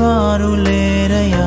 వారు లేరయా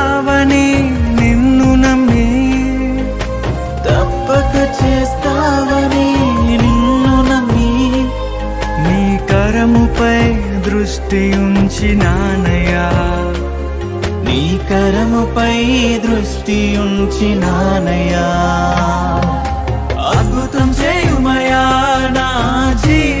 దృష్టి ఉంచినానయా నీ కరముపై దృష్టి ఉంచినానయా అద్భుతం చేయుమయా నా జీవితంలో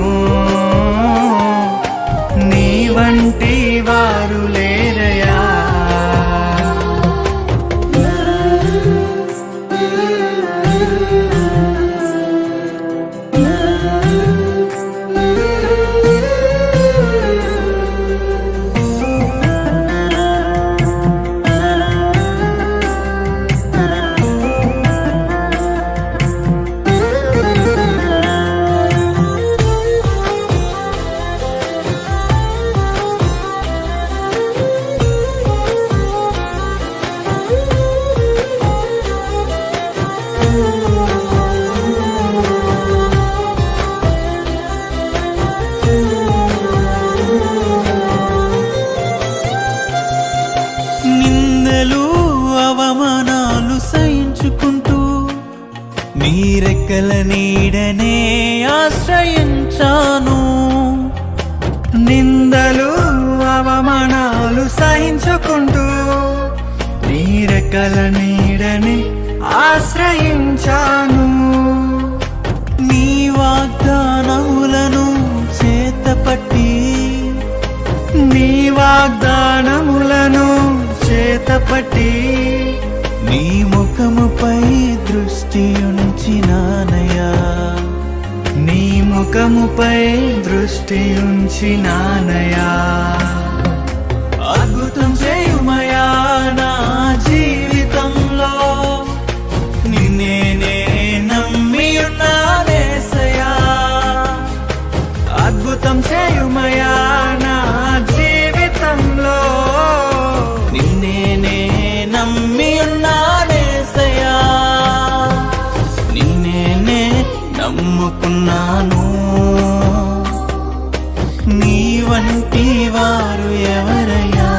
నీరెక్కల నీడనే ఆశ్రయించాను. నిందలు అవమానాలు సహించుకుంటూ నీరెక్కల నీడని ఆశ్రయించాను. నీ వాగ్దానములను చేతపట్టి నీ వాగ్దానములను చేతపట్టి నీ ముఖముపై దృష్టి ఉంచినానయా నీ ముఖముపై దృష్టి ఉంచినానయా అద్భుతం చేయుమయా నా జీవితంలో. నిన్నేనే నమ్మి ఉన్నానేసయా అద్భుతం చేయుమయా నీ వంటి వారు ఎవరయ్యా?